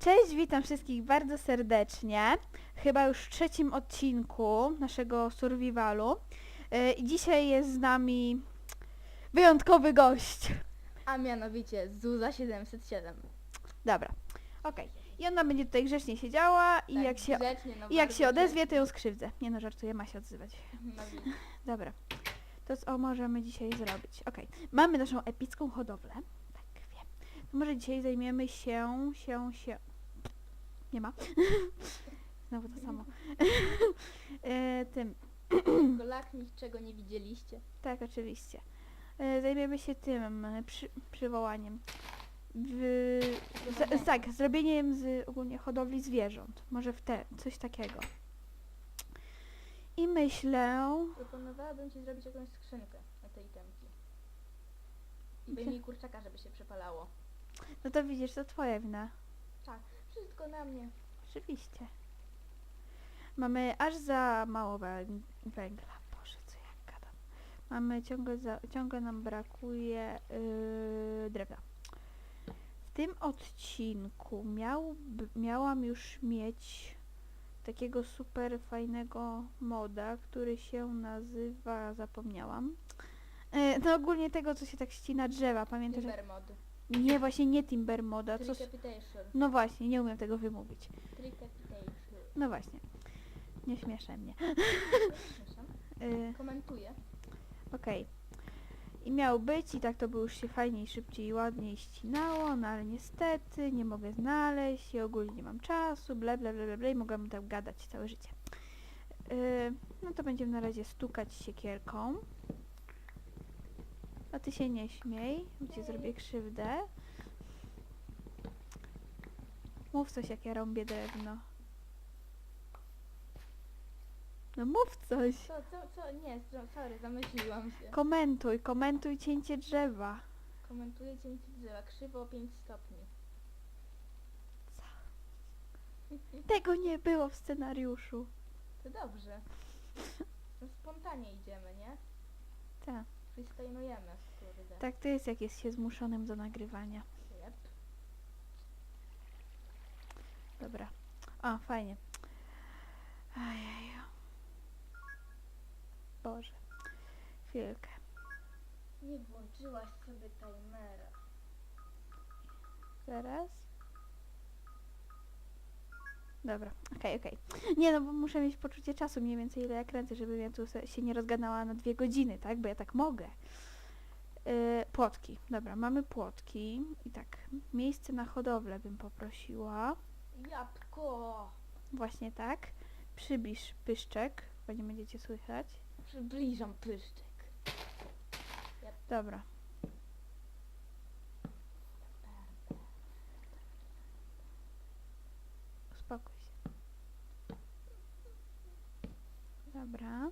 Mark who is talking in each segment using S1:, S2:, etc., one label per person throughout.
S1: Cześć, witam wszystkich bardzo serdecznie. Chyba już w trzecim odcinku naszego survivalu. Yy, I dzisiaj jest z nami wyjątkowy gość.
S2: A mianowicie Zuza 707.
S1: Dobra, okej. I ona będzie tutaj grzecznie siedziała i
S2: Tak,
S1: jak się,
S2: grzecznie, no
S1: i jak
S2: bardzo
S1: się odezwie, to ją skrzywdzę. Nie no, żartuję, ma się odzywać.
S2: No.
S1: Dobra. To co możemy dzisiaj zrobić? Okej. Mamy naszą epicką hodowlę. Tak, wiem. To może dzisiaj zajmiemy się, się, się. Nie ma. Znowu to samo. e, tym.
S2: Golak niczego nie widzieliście.
S1: Tak, oczywiście. E, zajmiemy się tym e, przy, przywołaniem. W, z, tak, zrobieniem z ogólnie hodowli zwierząt. Może w te, coś takiego. I myślę,
S2: Proponowałabym ci zrobić jakąś skrzynkę na tej temki. I
S1: Gdzie?
S2: wyjmij kurczaka, żeby się przepalało.
S1: no to widzisz, to twoja wina.
S2: Tak, wszystko na mnie.
S1: Oczywiście. Mamy aż za mało węg- węgla. Boże, co ja gadam. Mamy ciągle, za, ciągle nam brakuje yy, drewna. W tym odcinku miał, miałam już mieć takiego super fajnego moda, który się nazywa, zapomniałam. Yy, no ogólnie tego, co się tak ścina drzewa, pamiętasz? jak-. Nie, właśnie nie Timber Moda. Co... s-
S2: Tricapitation.
S1: No właśnie, nie umiem tego wymówić.
S2: Tricapitation.
S1: No właśnie. Nie śmieszę mnie.
S2: Przepraszam.
S1: Y,
S2: Komentuję.
S1: Okej. I miał być i tak to by już się fajniej, szybciej i ładniej ścinało, no ale niestety nie mogę znaleźć i ogólnie nie mam czasu, ble ble ble ble, ble i mogłam tak gadać całe życie. Y, no to będziemy na razie stukać siekierką. A ty się nie śmiej, bo ci zrobię krzywdę. Mów coś jak ja rąbię drewno. No mów coś.
S2: Co, co, co? Nie, so- sorry, zamyśliłam się.
S1: Komentuj, komentuj cięcie drzewa.
S2: Komentuję cięcie drzewa. Krzywo o 5 stopni.
S1: Tego nie było w scenariuszu.
S2: To dobrze. No spontanie idziemy, nie?
S1: Tak.
S2: Freestylujemy, kurde.
S1: Tak to jest, jak jest się zmuszonym do nagrywania.
S2: Yep.
S1: Dobra. O, fajnie. Ajaj. Boże. Chwilkę.
S2: Nie włączyłaś sobie timera.
S1: Zaraz. Dobra, okej, okej. Nie no, bo muszę mieć poczucie czasu mniej więcej ile ja kręcę, żeby ja tu se- się nie rozgadała na dwie godziny, tak? Bo ja tak mogę. Yy, płotki. Dobra, mamy płotki. I tak, miejsce na hodowlę bym poprosiła.
S2: Jabłko!
S1: Właśnie tak. Przybliż pyszczek, bo nie będziecie słychać.
S2: Przybliżam pyszczek.
S1: Dobra. Uspokój się. Dobra.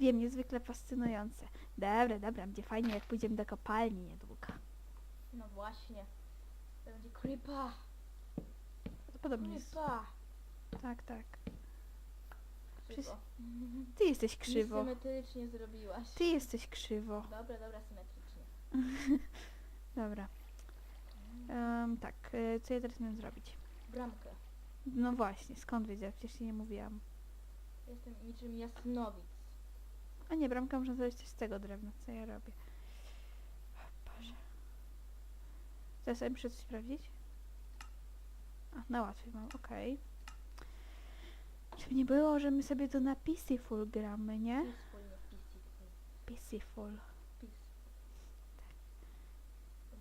S1: Wiem, niezwykle fascynujące. Dobra, dobra, będzie fajnie jak pójdziemy do kopalni niedługo.
S2: No właśnie. To będzie creepa.
S1: Prawdopodobnie jest.
S2: Creepa.
S1: Tak, tak.
S2: Krzywo.
S1: Ty jesteś krzywo.
S2: Symetrycznie zrobiłaś.
S1: Ty jesteś krzywo.
S2: Dobra, dobra, symetrycznie.
S1: Dobra. Em, tak, y, co ja teraz miałam zrobić?
S2: Bramkę.
S1: No właśnie, skąd wiedziałam? Przecież ci nie mówiłam.
S2: Jestem niczym jasnowic.
S1: A nie, bramka można zrobić też z tego drewna, co ja robię. O Boże. Teraz ja muszę coś sprawdzić? A, na łatwiej mam, okej. Żeby nie było, że my sobie to na Peaceful gramy, nie?
S2: Peaceful, nie peaceful.
S1: Peaceful.
S2: Peace.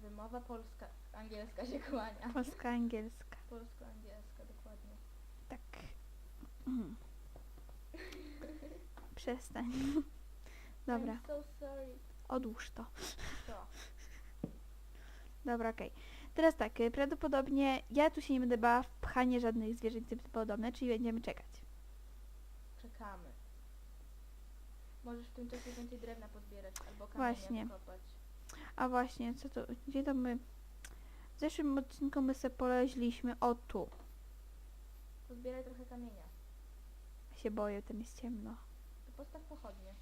S2: Wymowa polska, angielska się kłania.
S1: Polska, angielska.
S2: Polsko-angielska, dokładnie.
S1: Tak. Mm. Przestań. Dobra,
S2: I'm so sorry.
S1: odłóż to.
S2: Co?
S1: Dobra, okej. Teraz tak, y, prawdopodobnie ja tu się nie będę bała w pchanie żadnych zwierząt i tym podobne, czyli będziemy czekać.
S2: Czekamy. Możesz w tym czasie więcej drewna pozbierać albo kamienia
S1: Właśnie.
S2: wykopać.
S1: A właśnie, co to, gdzie to my... W zeszłym odcinku my se poleźliśmy, o tu.
S2: Pozbieraj trochę kamienia.
S1: Się boję, tam jest ciemno.
S2: Postaw pochodnie.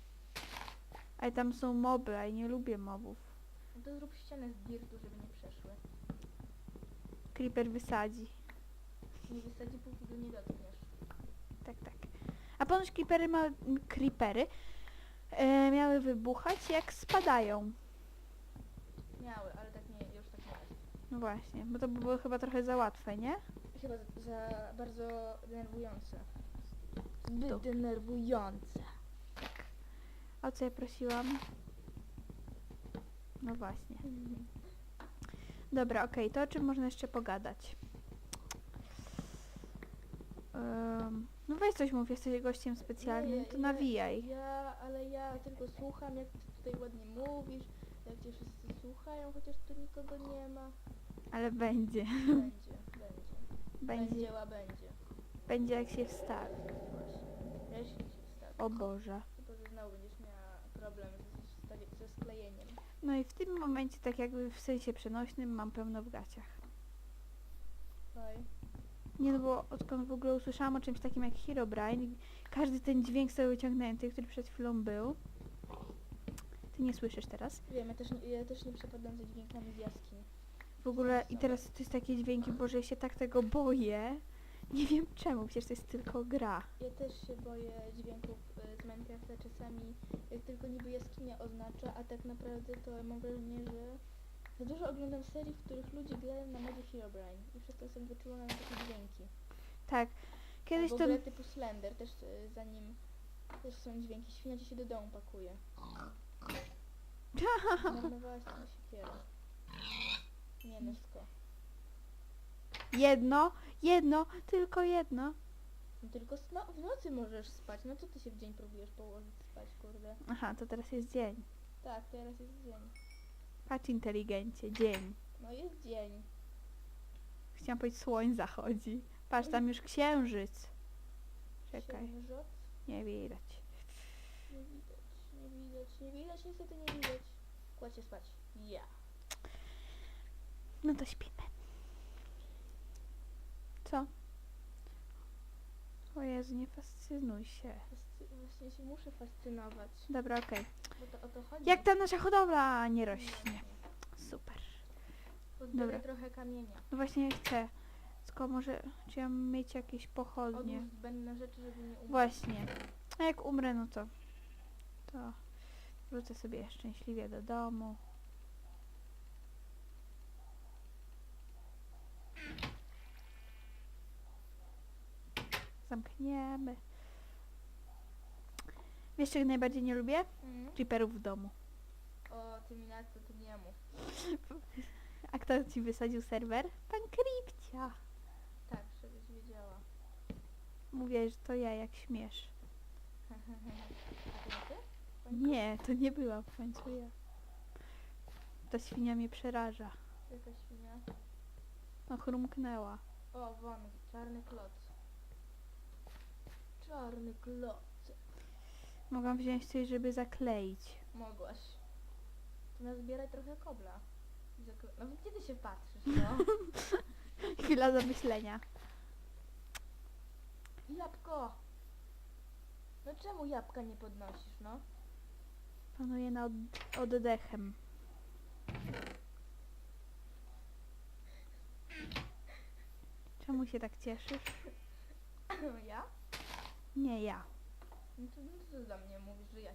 S1: Ale tam są moby, a ja nie lubię mobów.
S2: No to zrób ścianę z dirtu, żeby nie przeszły.
S1: Creeper wysadzi.
S2: Nie wysadzi, póki go nie dotkniesz.
S1: Tak, tak. A ponoć creepery, ma, creepery e, miały wybuchać jak spadają.
S2: Miały, ale tak nie, już tak nie jest.
S1: No właśnie, bo to by było chyba trochę za łatwe, nie?
S2: Chyba za, za bardzo denerwujące.
S1: Tu.
S2: Zbyt denerwujące.
S1: O co ja prosiłam? No właśnie. Dobra, okej, to o czym można jeszcze pogadać? Ym, no weź coś mów, jesteś gościem specjalnym,
S2: Nie,
S1: to
S2: ja-
S1: nawijaj.
S2: Ja, ale ja tylko słucham, jak ty tutaj ładnie mówisz, jak cię wszyscy słuchają, chociaż tu nikogo nie ma.
S1: Ale będzie.
S2: Będzie, będzie.
S1: Będzie,
S2: Będzie, będzie.
S1: jak się wstawi.
S2: Właśnie. Jeśli się wstawi.
S1: O Boże.
S2: Znowu będziesz miała problem ze, sklejeniem.
S1: No i w tym momencie, tak jakby w sensie przenośnym, mam pełno w gaciach.
S2: Oj.
S1: Nie no bo odkąd w ogóle usłyszałam o czymś takim jak Herobrine, każdy ten dźwięk sobie wyciągnięty, który przed chwilą był. Ty nie słyszysz teraz.
S2: Wiem, ja też, nie- ja też nie przepadam za dźwiękami z jaskiń.
S1: W ogóle i teraz to jest takie dźwięki, Boże, ja się tak tego boję. Nie wiem czemu, przecież to jest tylko gra.
S2: Ja też się boję dźwięków y, z Minecrafta czasami, jak tylko niby jaskinia oznacza, a tak naprawdę to mam wrażenie, że za dużo oglądam serii, w których ludzie grają na modzie Herobrine i przez to jestem wyczulona na takie dźwięki.
S1: Tak, kiedyś
S2: w
S1: to...
S2: typu Slender też y, za nim też są dźwięki. Świnia ci się do domu pakuje. Zmarnowałaś tę siekierę. Nie nosko.
S1: Jedno, jedno, tylko jedno.
S2: No tylko s- no, w nocy możesz spać. No co ty się w dzień próbujesz położyć spać, kurde?
S1: Aha, to teraz jest dzień.
S2: Tak, teraz jest dzień.
S1: Patrz inteligencie, dzień.
S2: No jest dzień.
S1: Chciałam powiedzieć słoń zachodzi. Patrz, tam już księżyc. Czekaj,
S2: Księżyc?
S1: nie widać.
S2: Nie widać, nie widać, nie widać, niestety nie widać. Kładź się spać. Ja.
S1: No to śpimy. Co? O Jezu, nie fascynuj się.
S2: Fascy- Właśnie się muszę fascynować.
S1: Dobra, okej.
S2: Bo to o to chodzi.
S1: Jak ta nasza hodowla nie rośnie? Super.
S2: Pozbieraj
S1: Dobra.
S2: trochę kamienia.
S1: No właśnie chcę. Tylko może, czy ja mam mieć jakieś pochodnie?
S2: Odłóż zbędne rzeczy, żeby nie umrzeć.
S1: Właśnie. A jak umrę, no to... To wrócę sobie szczęśliwie do domu. Zamkniemy. Wiesz, czego najbardziej nie lubię?
S2: Mm.
S1: Creeperów w domu.
S2: O, ty mi na to, to nie mów.
S1: A kto ci wysadził serwer? Pan Kripcia.
S2: Tak, żebyś wiedziała.
S1: Mówię, że to ja, jak śmiesz.
S2: A to nie ty?
S1: Nie, to nie była w końcu ja. Ta świnia mnie przeraża.
S2: Jaka świnia?
S1: No chrumknęła.
S2: O, won, czarny kloc. Czarny kloc.
S1: Mogłam wziąć coś, żeby zakleić.
S2: Mogłaś. To nazbieraj trochę kobla. Zakle- No gdzie ty się patrzysz, no?
S1: Chwila zamyślenia.
S2: Jabłko! No czemu jabłka nie podnosisz, no?
S1: Panuję nad oddechem. Czemu się tak cieszysz?
S2: ja?
S1: Nie ja.
S2: No to, no to mnie mówisz, że ja